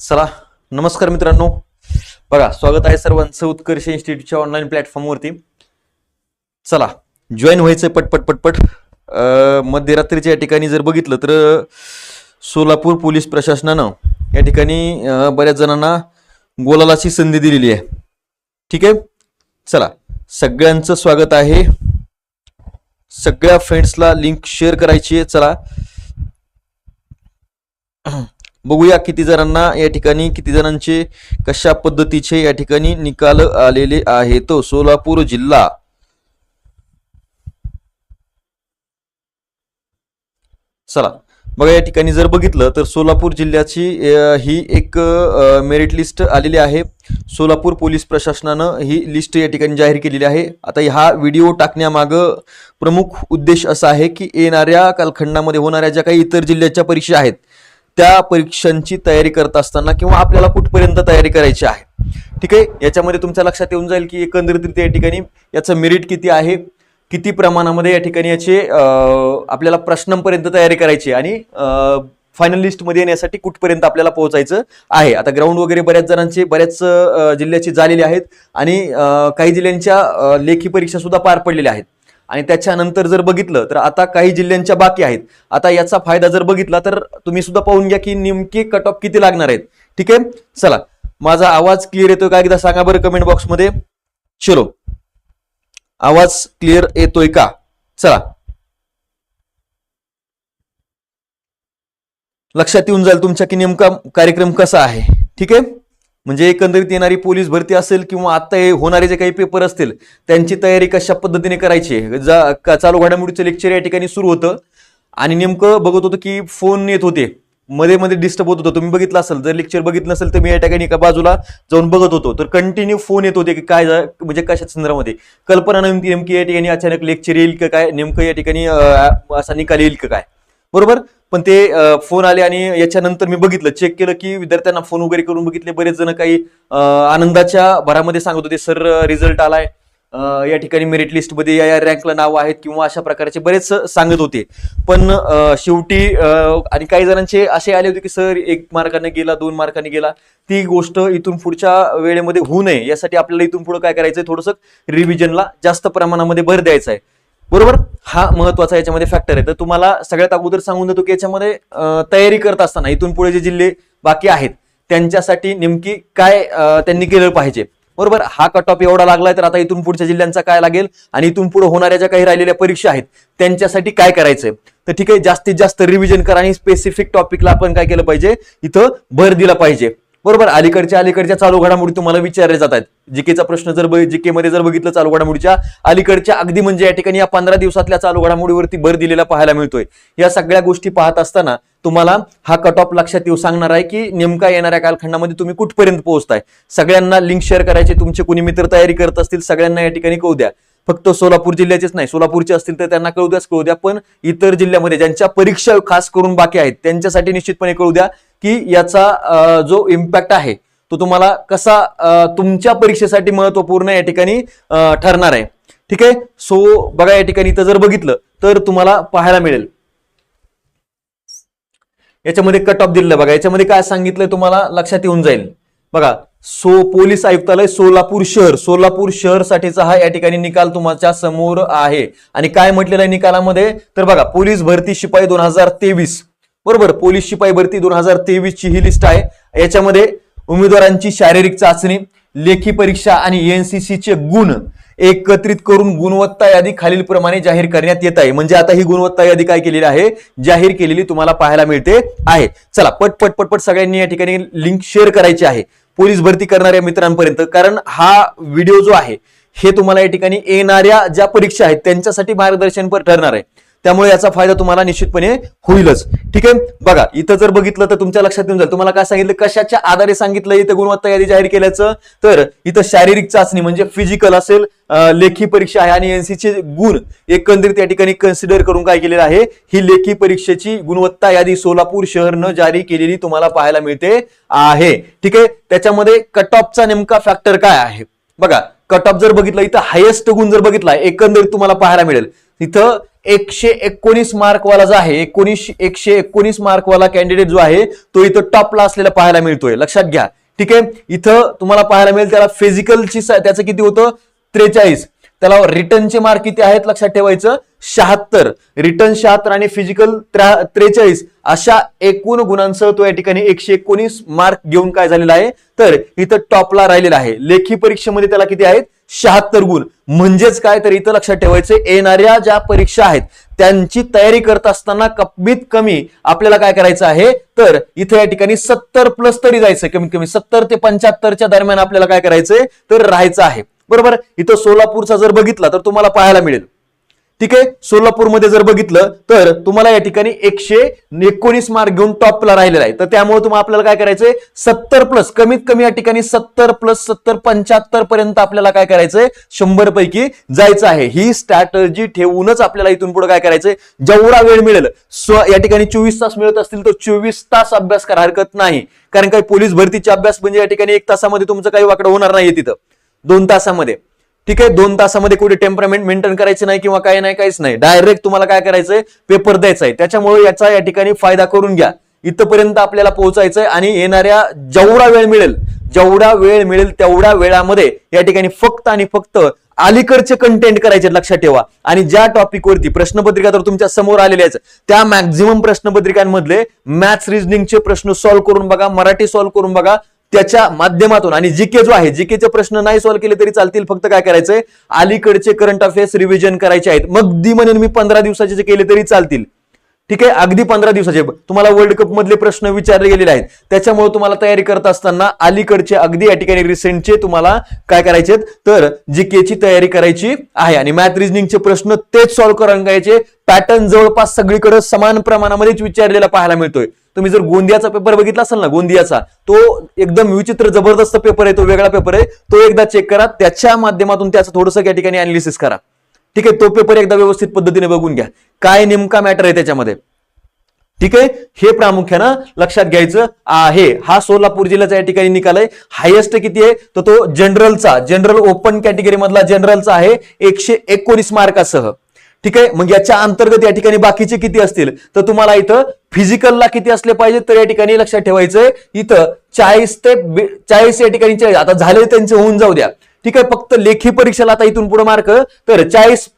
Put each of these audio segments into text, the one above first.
चला नमस्कार मित्रांनो. बघा स्वागत आहे सर्वांचं उत्कर्ष इन्स्टिट्यूटच्या ऑनलाईन प्लॅटफॉर्मवरती चला जॉईन व्हायचं पटपट पटपट. मध्यरात्रीच्या या ठिकाणी जर बघितलं तर सोलापूर पोलीस प्रशासनानं या ठिकाणी बऱ्याच जणांना गोलालाची संधी दिलेली आहे. ठीक आहे? चला सगळ्यांचं स्वागत आहे. सगळ्या फ्रेंड्सला लिंक शेअर करायची आहे. चला. बघूया किती जणांना या ठिकाणी किती जणांचे कशा पद्धतीचे या ठिकाणी निकाल आलेले आहेत. सोलापूर जिल्हा. चला बघा या ठिकाणी जर बघितलं तर सोलापूर जिल्ह्याची ही एक मेरिट लिस्ट आलेली आहे. सोलापूर पोलीस प्रशासनानं ही लिस्ट या ठिकाणी जाहीर केलेली आहे. आता हा व्हिडिओ टाकण्यामागं प्रमुख उद्देश असा आहे की येणाऱ्या कालखंडामध्ये होणाऱ्या ज्या काही इतर जिल्ह्याच्या परीक्षा आहेत त्या परीक्षांची तयारी करत असताना किंवा आपल्याला कुठपर्यंत तयारी करायची आहे. ठीक आहे? याच्यामध्ये तुमच्या लक्षात येऊन जाईल की एकंदरीत या ठिकाणी याचं मेरिट किती आहे किती प्रमाणामध्ये या ठिकाणी याचे आपल्याला प्रश्नांपर्यंत तयारी करायची आणि फायनल लिस्टमध्ये येण्यासाठी कुठपर्यंत आपल्याला पोहोचायचं आहे. आता ग्राउंड वगैरे बऱ्याच जणांचे बऱ्याच जिल्ह्याची जिल्ह्याचे झालेले आहेत आणि काही जिल्ह्यांच्या लेखी परीक्षा सुद्धा पार पडलेल्या आहेत. आणि त्याच्यानंतर जर बघितलं तर आता काही जिल्ह्यांच्या बाकी आहेत. आता याचा फायदा जर बघितला तर तुम्ही सुद्धा पाहून घ्या की नेमके कट ऑफ किती लागणार आहेत. ठीक आहे? चला. माझा आवाज क्लिअर येतोय का? एकदा सांगा बरं कमेंट बॉक्समध्ये चलो. आवाज क्लिअर येतोय का? चला. लक्षात येऊन जाईल तुमच्या की नेमका कार्यक्रम कसा आहे. ठीक आहे? म्हणजे एकंदरीत येणारी पोलीस भरती असेल किंवा आता हे होणारे जे काही पेपर असतील त्यांची तयारी कशा पद्धतीने करायची आहे. जा चालू घडामोडीचं लेक्चर या ठिकाणी सुरू होतं. आणि नेमकं बघत होतं की फोन येत होते. मध्ये मध्ये डिस्टर्ब होत होतं. तुम्ही बघितलं असेल जर लेक्चर बघितलं नसेल तर मी या ठिकाणी एका बाजूला जाऊन बघत होतो. तर कंटिन्यू फोन येत होते की काय म्हणजे कशा संदर्भामध्ये? कल्पना नेमकी नेमकी या ठिकाणी अचानक लेक्चर येईल का काय? नेमकं या ठिकाणी असा निकाल येईल का काय? बरोबर? पण ते फोन आले आणि याच्यानंतर मी बघितलं चेक केलं की विद्यार्थ्यांना फोन वगैरे करून बघितले. बरेच जण काही आनंदाच्या भरामध्ये सांगत होते सर रिझल्ट आलाय. या ठिकाणी मेरिट लिस्टमध्ये या या रँकला नाव आहेत किंवा अशा प्रकारचे बरेच सांगत होते. पण शेवटी आणि काही जणांचे असे आले होते की सर एक मार्काने गेला दोन मार्काने गेला. ती गोष्ट इथून पुढच्या वेळेमध्ये होऊ नये. यासाठी आपल्याला इथून पुढे काय करायचंय? थोडंसं रिव्हिजनला जास्त प्रमाणामध्ये भर द्यायचा आहे. बरोबर? हा महत्त्वाचा याच्यामध्ये फॅक्टर आहे. तर तुम्हाला सगळ्यात अगोदर सांगून देतो की याच्यामध्ये तयारी करत असताना इथून पुढे जे जिल्हे बाकी आहेत त्यांच्यासाठी नेमकी काय त्यांनी केलं पाहिजे. बरोबर? हा कट ऑफ एवढा लागलाय तर आता इथून पुढच्या जिल्ह्यांचा काय लागेल? आणि इथून पुढे होणाऱ्या ज्या काही राहिलेल्या परीक्षा आहेत त्यांच्यासाठी काय करायचंय? तर ठीक आहे जास्तीत जास्त रिव्हिजन करा आणि स्पेसिफिक टॉपिकला आपण काय केलं पाहिजे? इथं भर दिला पाहिजे. बरोबर अलीकडच्या अलीकडच्या चालू घडामोडी तुम्हाला विचारले आहेत. जीकेचा प्रश्न जर जीके मध्ये जर बघितलं चालू घडामोडीच्या अलीकडच्या अगदी म्हणजे या ठिकाणी या पंधरा दिवसातल्या चालू घडामोडीवरती भर दिलेला पाहायला मिळतोय. या सगळ्या गोष्टी पाहत असताना तुम्हाला हा कट ऑफ लक्षात येऊ सांगणार आहे की नेमका येणाऱ्या कालखंडामध्ये तुम्ही कुठपर्यंत पोहोचताय? सगळ्यांना लिंक शेअर करायचे तुमचे कोणी मित्र तयारी करत असतील सगळ्यांना या ठिकाणी कळू द्या. फक्त सोलापूर जिल्ह्याचेच नाही सोलापूरचे असतील तर त्यांना कळू द्याच कळू द्या पण इतर जिल्ह्यामध्ये ज्यांच्या परीक्षा खास करून बाकी आहेत त्यांच्यासाठी निश्चितपणे कळू द्या. की याचा जो इम्पॅक्ट आहे तो तुम्हाला कसा तुमच्या परीक्षेसाठी महत्त्वपूर्ण या ठिकाणी ठरणार आहे. ठीक आहे? सो बघा या ठिकाणी इथं जर बघितलं तर तुम्हाला पाहायला मिळेल. याच्यामध्ये कट ऑफ दिलेलं बघा. याच्यामध्ये काय सांगितलंय तुम्हाला? लक्षात येऊन जाईल. बघा सो पोलीस आयुक्तालय सोलापूर शहर. सोलापूर शहर साठीचा हा या ठिकाणी निकाल तुमच्यासमोर आहे. आणि काय म्हटलेलं आहे निकालामध्ये? तर बघा पोलीस भरती शिपाई दोन हजार तेवीस. बरोबर पोलीस शिपाई भरती दोन हजार तेवीस ची ही लिस्ट आहे. याच्यामध्ये उमेदवारांची शारीरिक चाचणी लेखी परीक्षा आणि एनसीसी चे गुण एकत्रित करून गुणवत्ता यादी खालीलप्रमाणे जाहीर करण्यात येत आहे. म्हणजे आता ही गुणवत्ता यादी काय केलेली आहे? जाहीर केलेली तुम्हाला पाहायला मिळते आहे. चला पटपट पटपट सगळ्यांनी या ठिकाणी लिंक शेअर करायची आहे. पोलीस भरती करणाऱ्या मित्रांपर्यंत कारण हा व्हिडिओ जो आहे हे तुम्हाला या ठिकाणी येणाऱ्या ज्या परीक्षा आहेत त्यांच्यासाठी मार्गदर्शनपर ठरणार आहे. त्यामुळे याचा फायदा तुम्हाला निश्चितपणे होईलच. ठीक आहे? बघा इथं जर बघितलं तर तुमच्या लक्षात येऊन जाईल. तुम्हाला काय सांगितलं? कशाच्या आधारे सांगितलं इथं गुणवत्ता यादी जाहीर केल्याचं? तर इथं शारीरिक चाचणी म्हणजे फिजिकल असेल लेखी परीक्षा आहे आणि एनसीचे गुण एकंदरीत या ठिकाणी कन्सिडर करून काय केलेलं आहे? ही लेखी परीक्षेची गुणवत्ता यादी सोलापूर शहरनं जारी केलेली तुम्हाला पाहायला मिळते आहे. ठीक आहे? त्याच्यामध्ये कट ऑफचा नेमका फॅक्टर काय आहे? बघा कट ऑफ जर बघितलं इथं हायेस्ट गुण जर बघितला एकंदरीत तुम्हाला पाहायला मिळेल. इथं एकशे एकोणीस मार्कवाला जो आहे एकोणीस एकशे एकोणीस मार्कवाला कॅन्डिडेट जो आहे तो इथं टॉपला असलेला पाहायला मिळतोय. लक्षात घ्या. ठीक आहे? इथं तुम्हाला पाहायला मिळेल त्याला फिजिकलची त्याचं किती होतं? त्रेचाळीस. त्याला रिटर्नचे मार्क किती आहेत? लक्षात ठेवायचं. शहात्तर. रिटर्न शहात्तर आणि फिजिकल त्रेचाळीस. अशा एकूण गुणांसह तो या ठिकाणी एकशे एकोणीस मार्क घेऊन काय झालेला आहे? तर इथं टॉपला राहिलेला आहे. लेखी परीक्षेमध्ये त्याला किती आहेत? शहात्तर गुण. म्हणजेच काय तर इथं लक्षात ठेवायचं येणाऱ्या ज्या परीक्षा आहेत त्यांची तयारी करत असताना कमीत कमी आपल्याला काय करायचं आहे? तर इथे या ठिकाणी सत्तर प्लस तरी जायचं कमीत कमी सत्तर ते पंच्याहत्तरच्या दरम्यान आपल्याला काय करायचंय? तर राहायचं आहे. बरोबर? इथं सोलापूरचा जर बघितला तर तुम्हाला पाहायला मिळेल. ठीक आहे? सोलापूरमध्ये जर बघितलं तर तुम्हाला या ठिकाणी एकशे एकोणीस मार्क घेऊन टॉपला राहिलेला आहे. तर त्यामुळे तुम्हाला आपल्याला काय करायचंय? सत्तर प्लस कमीत कमी या ठिकाणी सत्तर प्लस सत्तर पंच्याहत्तर पर्यंत आपल्याला काय करायचंय? शंभर पैकी जायचं आहे. ही स्ट्रॅटर्जी ठेवूनच आपल्याला इथून पुढे काय करायचंय? जेवढा वेळ मिळेल स्व या ठिकाणी चोवीस तास मिळत असतील तर चोवीस तास अभ्यास करा हरकत नाही. कारण काही पोलीस भरतीचे अभ्यास म्हणजे या ठिकाणी एक तासामध्ये तुमचं काही वाकडं होणार नाहीये तिथं. दोन तासामध्ये. ठीक आहे दोन तासामध्ये कुठे टेम्परामेंट मेंटेन करायची नाही किंवा काही नाही काहीच नाही. डायरेक्ट तुम्हाला काय करायचंय पेपर द्यायचा आहे त्याच्यामुळे याचा या ठिकाणी फायदा करून घ्या. इथपर्यंत आपल्याला पोहोचायचंय आणि येणाऱ्या जेवढा वेळ मिळेल जेवढा वेळ मिळेल तेवढ्या वेळामध्ये या ठिकाणी फक्त आणि फक्त अलीकडचे कंटेंट करायचे लक्षात ठेवा. आणि ज्या टॉपिकवरती प्रश्नपत्रिका तर तुमच्यासमोर आलेल्या आहेत त्या मॅक्झिमम प्रश्नपत्रिकांमधले मॅथ्स रिजनिंगचे प्रश्न सॉल्व्ह करून बघा मराठी सॉल्व्ह करून बघा त्याच्या माध्यमातून आणि जीके जो आहे जीकेचे प्रश्न नाही सॉल्व्ह केले तरी चालतील. फक्त काय करायचंय? अलीकडचे करंट अफेअर्स रिव्हिजन करायचे आहेत. मग दी म्हणून मी पंधरा दिवसाचे जे केले तरी चालतील. ठीक आहे? अगदी पंधरा दिवसाचे. तुम्हाला वर्ल्ड कप मधले प्रश्न विचारले गेलेले आहेत. त्याच्यामुळे तुम्हाला तयारी करत असताना अलीकडचे अगदी या ठिकाणी रिसेंटचे तुम्हाला काय करायचे तर जीकेची तयारी करायची आहे. आणि मॅथ रिजनिंगचे प्रश्न तेच सॉल्व्ह करायचे. घ्यायचे पॅटर्न जवळपास सगळीकडे समान प्रमाणामध्येच विचारलेला पाहायला मिळतोय. तुम्ही जर गोंदियाचा पेपर बघितला असेल ना गोंदियाचा तो एकदम विचित्र जबरदस्त पेपर आहे तो वेगळा पेपर आहे. तो एकदा चेक करा त्याच्या माध्यमातून त्याचं थोडंसं या ठिकाणी अनालिसिस करा. ठीक आहे तो पेपर एकदा व्यवस्थित पद्धतीने बघून घ्या. काय नेमका मॅटर आहे त्याच्यामध्ये? ठीक आहे हे प्रामुख्यानं लक्षात घ्यायचं आहे. हा सोलापूर जिल्ह्याचा या ठिकाणी निकाल आहे. हायेस्ट किती आहे? तर तो जनरलचा जनरल ओपन कॅटेगरी मधला जनरलचा आहे. एकशे एकोणीस मार्कासह. ठीक आहे? मग याच्या अंतर्गत या ठिकाणी बाकीचे किती असतील? तर तुम्हाला इथं फिजिकलला किती असले पाहिजे तर या ठिकाणी लक्षात ठेवायचंय. इथं चाळीस ते चाळीस या ठिकाणी चाळीस. आता झाले त्यांचे होऊन जाऊ द्या. ठीक आहे? फक्त लेखी परीक्षेला आता इथून पुढे मार्क. तर चाळीस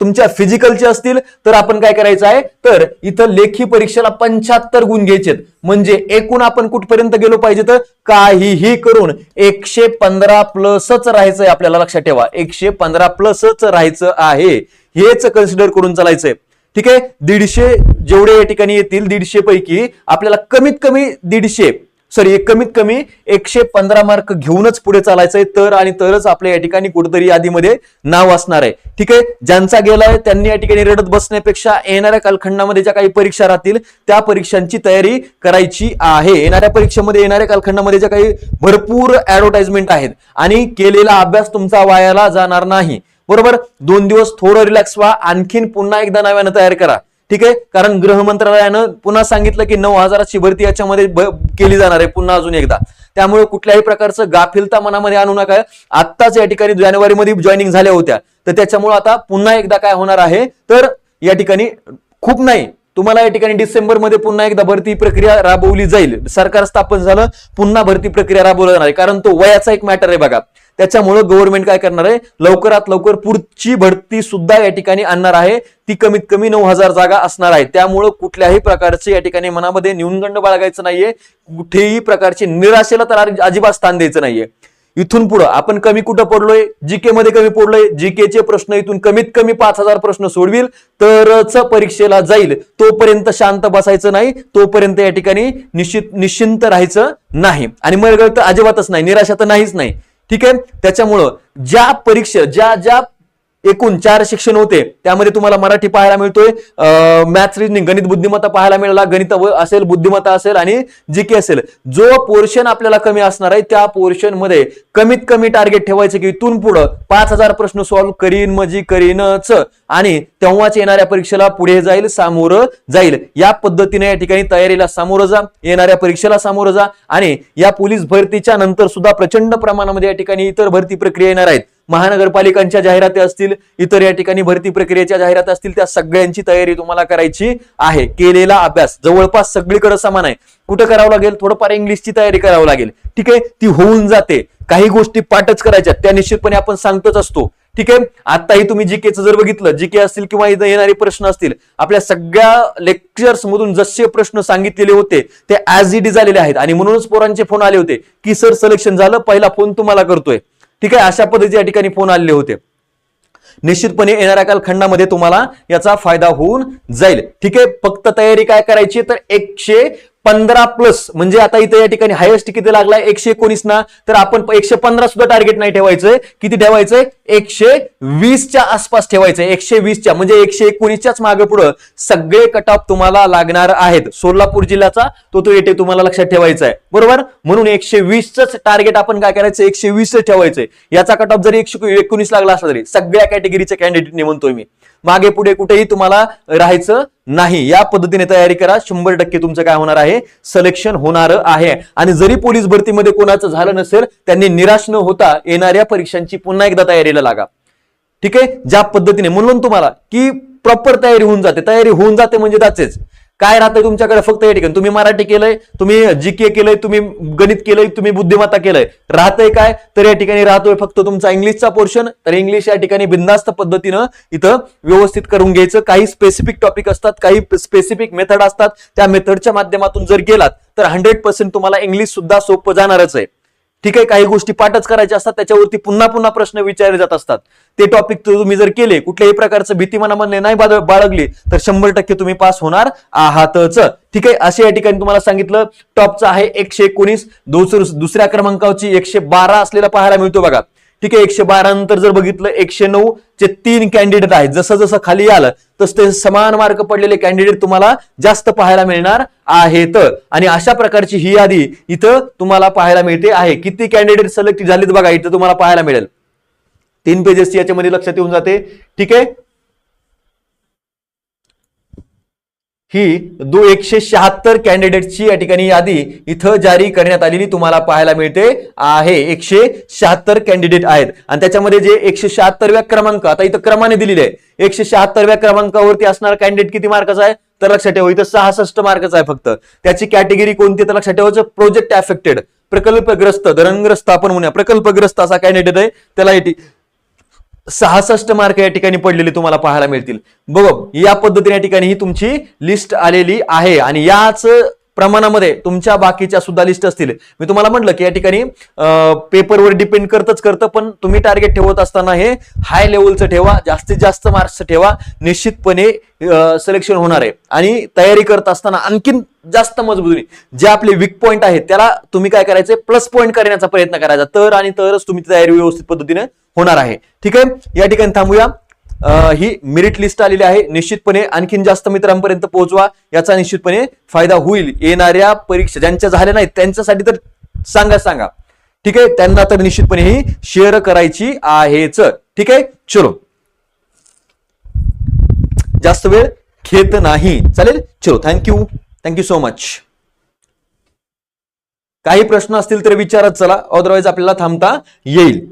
तुमच्या फिजिकलचे असतील तर आपण काय करायचं आहे? तर इथं लेखी परीक्षेला पंच्याहत्तर गुण घ्यायचे म्हणजे एकूण आपण कुठपर्यंत गेलो पाहिजे तर काहीही करून एकशे पंधरा प्लसच राहायचंय आपल्याला लक्षात ठेवा. एकशे पंधरा प्लसच राहायचं आहे. हेच कन्सिडर करून चालायचंय. ठीक आहे? दीडशे जेवढे या ठिकाणी येतील दीडशे पैकी आपल्याला कमीत कमी दीडशे सॉरी कमीत कमी एकशे पंधरा मार्क घेऊनच पुढे चालायचंय. तर आणि तरच आपल्या या ठिकाणी कुठेतरी यादीमध्ये नाव असणार आहे. ठीक आहे? ज्यांचा गेलाय त्यांनी या ठिकाणी रडत बसण्यापेक्षा येणाऱ्या कालखंडामध्ये ज्या काही परीक्षा राहतील त्या परीक्षांची तयारी करायची आहे. येणाऱ्या परीक्षेमध्ये येणाऱ्या कालखंडामध्ये ज्या काही भरपूर ऍडव्हर्टाइजमेंट आहेत आणि केलेला अभ्यास तुमचा वायाला जाणार नाही. बरोबर? दोन दिवस थोडं रिलॅक्स व्हा. आणखीन पुन्हा एकदा नव्यानं तयार करा. ठीक आहे? कारण गृह मंत्रालयानं पुन्हा सांगितलं की नऊ हजाराची भरती याच्यामध्ये केली जाणार आहे पुन्हा अजून एकदा. त्यामुळे कुठल्याही प्रकारचं गाफिलता मनामध्ये आणू नका. आत्ताच या ठिकाणी जानेवारीमध्ये जॉईनिंग झाल्या होत्या. तर त्याच्यामुळे आता पुन्हा एकदा काय होणार आहे? तर या ठिकाणी खूप नाही. तुम्हाला या ठिकाणी डिसेंबरमध्ये पुन्हा एकदा भरती प्रक्रिया राबवली जाईल. सरकार स्थापन झालं पुन्हा भरती प्रक्रिया राबवली जाणार आहे. कारण तो वयाचा एक मॅटर आहे बघा. त्याच्यामुळं गव्हर्नमेंट काय करणार आहे? लवकरात लवकर पुढची भरती सुद्धा या ठिकाणी आणणार आहे. ती कमीत कमी नऊ हजार जागा असणार आहे. त्यामुळं कुठल्याही प्रकारचे या ठिकाणी मनामध्ये न्यूनगंड बाळगायचं नाहीये. कुठेही प्रकारची निराशेला तर अजिबात स्थान द्यायचं नाहीये. इथून पुढं आपण कमी कुठं पडलोय? जीके मध्ये कमी पडलोय? जीकेचे प्रश्न इथून कमीत कमी पाच हजार प्रश्न सोडविल. तरच परीक्षेला जाईल. तोपर्यंत शांत बसायचं नाही. तोपर्यंत या ठिकाणी निश्चित निश्चिंत राहायचं नाही. आणि मग तर अजिबातच नाही. निराशा तर नाहीच नाही. ठीक आहे? त्याच्यामुळं ज्या परीक्षा ज्या ज्या एकूण चार शिक्षण होते. त्यामध्ये तुम्हाला मराठी पाहायला मिळतोय. मॅथ्स रिजनिंग गणित बुद्धिमत्ता पाहायला मिळाला. गणित असेल बुद्धिमत्ता असेल आणि जी के असेल. जो पोर्शन आपल्याला कमी असणार आहे त्या पोर्शनमध्ये कमीत कमी टार्गेट ठेवायचं की इथून पुढं पाच हजार प्रश्न सॉल्व्ह करीन मजी करीनच. आणि तेव्हाच येणाऱ्या परीक्षेला पुढे जाईल सामोरं जाईल. या पद्धतीने या ठिकाणी तयारीला सामोरं जा. येणाऱ्या परीक्षेला सामोरं जा. आणि या पोलीस भरतीच्या नंतर सुद्धा प्रचंड प्रमाणामध्ये या ठिकाणी इतर भरती प्रक्रिया येणार आहेत. महानगरपालिकांच्या जाहिराती असतील इतर या ठिकाणी भरती प्रक्रियेच्या जाहिराती असतील त्या सगळ्यांची तयारी तुम्हाला करायची आहे. केलेला अभ्यास. जवळपास सगळीकडे समान आहे. कुठं करावं लागेल? थोडंफार इंग्लिशची तयारी करावं लागेल. ठीक आहे? ती होऊन जाते. काही गोष्टी पाठच करायच्या. त्या निश्चितपणे आपण सांगतच असतो. ठीक आहे? आताही तुम्ही जीकेचं जर बघितलं जीके असतील किंवा इथं येणारे प्रश्न असतील आपल्या सगळ्या लेक्चर्स मधून जसे प्रश्न सांगितलेले होते ते ऍज इट इज आलेले आहेत. आणि म्हणूनच पोरांचे फोन आले होते. की सर सिलेक्शन झालं. पहिला फोन तुम्हाला करतोय. ठीक आहे अशा पद्धतीचे या ठिकाणी फोन आलेले होते. निश्चितपणे येणाऱ्या कालखंडामध्ये तुम्हाला याचा फायदा होऊन जाईल. ठीक आहे फक्त तयारी काय करायची? तर एकशे पंधरा प्लस म्हणजे आता इथे या ठिकाणी हायेस्ट किती लागलाय? एकशे एकोणीस ना? तर आपण एकशे पंधरा सुद्धा टार्गेट नाही ठेवायचंय. किती ठेवायचंय? एकशे वीसच्या आसपास ठेवायचंय. एकशे वीसच्या म्हणजे एकशे एकोणीसच्याच मागे पुढं सगळे कट ऑफ तुम्हाला लागणार आहेत. सोलापूर जिल्ह्याचा तो तो येते तुम्हाला लक्षात ठेवायचा आहे. बरोबर? म्हणून एकशे वीसच टार्गेट आपण काय करायचं एकशे वीस ठेवायचंय. याचा कट ऑफ जरी एकशे एकोणीस लागला असला तरी सगळ्या कॅटेगरीच्या कॅन्डिडेटने म्हणतोय मी. मागे पुढे कुठेही तुम्हाला राहायचं नाही. या पद्धतीने तयारी करा. शंभर टक्के तुमचं काय होणार आहे? सिलेक्शन होणार आहे. आणि जरी पोलीस भरतीमध्ये कोणाचं झालं नसेल त्यांनी निराश न होता येणाऱ्या परीक्षांची पुन्हा एकदा तयारीला लागा. ठीक आहे? ज्या पद्धतीने म्हणून तुम्हाला की प्रॉपर तयारी होऊन जाते. तयारी होऊन जाते म्हणजे त्याचेच काय राहतंय तुमच्याकडे? फक्त या ठिकाणी. तुम्ही मराठी केलंय तुम्ही जीके केलंय तुम्ही गणित केलंय तुम्ही बुद्धिमत्ता केलंय. राहतंय काय? तर या ठिकाणी राहतोय फक्त तुमचा इंग्लिशचा पोर्शन तर इंग्लिश या ठिकाणी बिंदास्त पद्धतीनं इथं व्यवस्थित करून घ्यायचं. काही स्पेसिफिक टॉपिक असतात काही स्पेसिफिक मेथड असतात. त्या मेथडच्या माध्यमातून जर गेलात तर हंड्रेड पर्सेंट तुम्हाला इंग्लिश सुद्धा सोपं जाणारच आहे. ठीक आहे काही गोष्टी पाठच करायच्या असतात त्याच्यावरती पुन्हा पुन्हा प्रश्न विचारले जात असतात. ते टॉपिक तुम्ही जर केले कुठल्याही प्रकारचं भीती मनामध्ये नाही बाळगली तर शंभर टक्के तुम्ही पास होणार आहातच. ठीक आहे असे या ठिकाणी तुम्हाला सांगितलं टॉपचं आहे एकशे एकोणीस दुसऱ्या क्रमांकाची एकशे बारा असलेला पाहायला मिळतो बघा. ठीक आहे एकशे बारा नंतर जर बघितलं एकशे नऊ चे तीन कॅन्डिडेट आहेत. जसं जसं खाली आलं तसं ते समान मार्क पडलेले कॅन्डिडेट तुम्हाला जास्त पाहायला मिळणार आहेत. आणि अशा प्रकारची ही यादी इथं तुम्हाला पाहायला मिळते आहे. किती कॅन्डिडेट सिलेक्ट झालेत बघा इथं तुम्हाला पाहायला मिळेल. तीन पेजेस याच्यामध्ये लक्षात येऊन जाते. ठीक आहे? ही दो एकशे शहात्तर कॅन्डिडेटची या ठिकाणी यादी इथं जारी करण्यात आलेली तुम्हाला पाहायला मिळते. आहे एकशे शहात्तर कॅन्डिडेट आहेत. आणि त्याच्यामध्ये जे एकशे शहात्तरव्या क्रमांक आता इथं क्रमाने दिलेले आहे एकशे शहात्तरव्या क्रमांकावरती असणार कॅन्डिडेट किती मार्काचा आहे? तर लक्षात ठेवा इथं सहासष्ट मार्काचा आहे फक्त. त्याची कॅटेगरी कोणती तर लक्षात ठेवायचं प्रोजेक्ट अफेक्टेड प्रकल्पग्रस्त धरणग्रस्त आपण म्हणूया प्रकल्पग्रस्त असा कॅन्डिडेट आहे. त्याला येते सहासष्ट मार्क या ठिकाणी पडलेले तुम्हाला पाहायला मिळतील. बघ या पद्धतीने या ठिकाणी ही तुमची लिस्ट आलेली आहे. आणि याच प्रमाणामध्ये तुमच्या बाकीच्या सुद्धा लिस्ट असतील. मी तुम्हाला म्हटलं की या ठिकाणी पेपरवर डिपेंड करतच करतं पण तुम्ही टार्गेट ठेवत असताना हे हाय लेवलचं ठेवा जास्तीत जास्त मार्क्स ठेवा निश्चितपणे सिलेक्शन होणार आहे. आणि तयारी करत असताना आणखीन जास्त मजबूती जे आपले वीक पॉईंट आहेत त्याला तुम्ही काय करायचे प्लस पॉईंट करण्याचा प्रयत्न करायचा. तर आणि तरच तुम्ही तयारी व्यवस्थित पद्धतीने होणार आहे. ठीक आहे? या ठिकाणी थांबूया. ही मेरिट लिस्ट आलेली आहे. निश्चितपणे आणखीन जास्त मित्रांपर्यंत पोहोचवा. याचा निश्चितपणे फायदा होईल. येणाऱ्या परीक्षा ज्यांच्या झाल्या नाहीत त्यांच्यासाठी तर सांगा सांगा. ठीक आहे? त्यांना तर निश्चितपणे ही शेअर करायची आहेच. ठीक आहे? चलो. जास्त वेळ घेत नाही. चालेल? चलो. थँक्यू थँक्यू सो मच काही प्रश्न असतील तर विचारत चला. अदरवाईज आपल्याला थांबता येईल.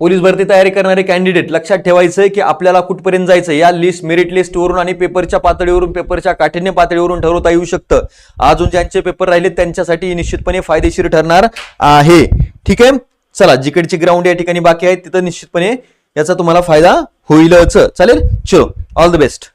पोलीस भरती तयारी करणारे कॅन्डिडेट लक्षात ठेवायचंय की आपल्याला कुठपर्यंत जायचं या लिस्ट मेरिट लिस्टवरून आणि पेपरच्या पातळीवरून पेपरच्या काठिण्य पातळीवरून ठरवता येऊ शकतं. अजून ज्यांचे पेपर राहिले त्यांच्यासाठी निश्चितपणे फायदेशीर ठरणार आहे. ठीक आहे? चला जिकडची ग्राउंड या ठिकाणी बाकी आहे तिथं निश्चितपणे याचा तुम्हाला फायदा होईलच. चालेल? चलो ऑल द बेस्ट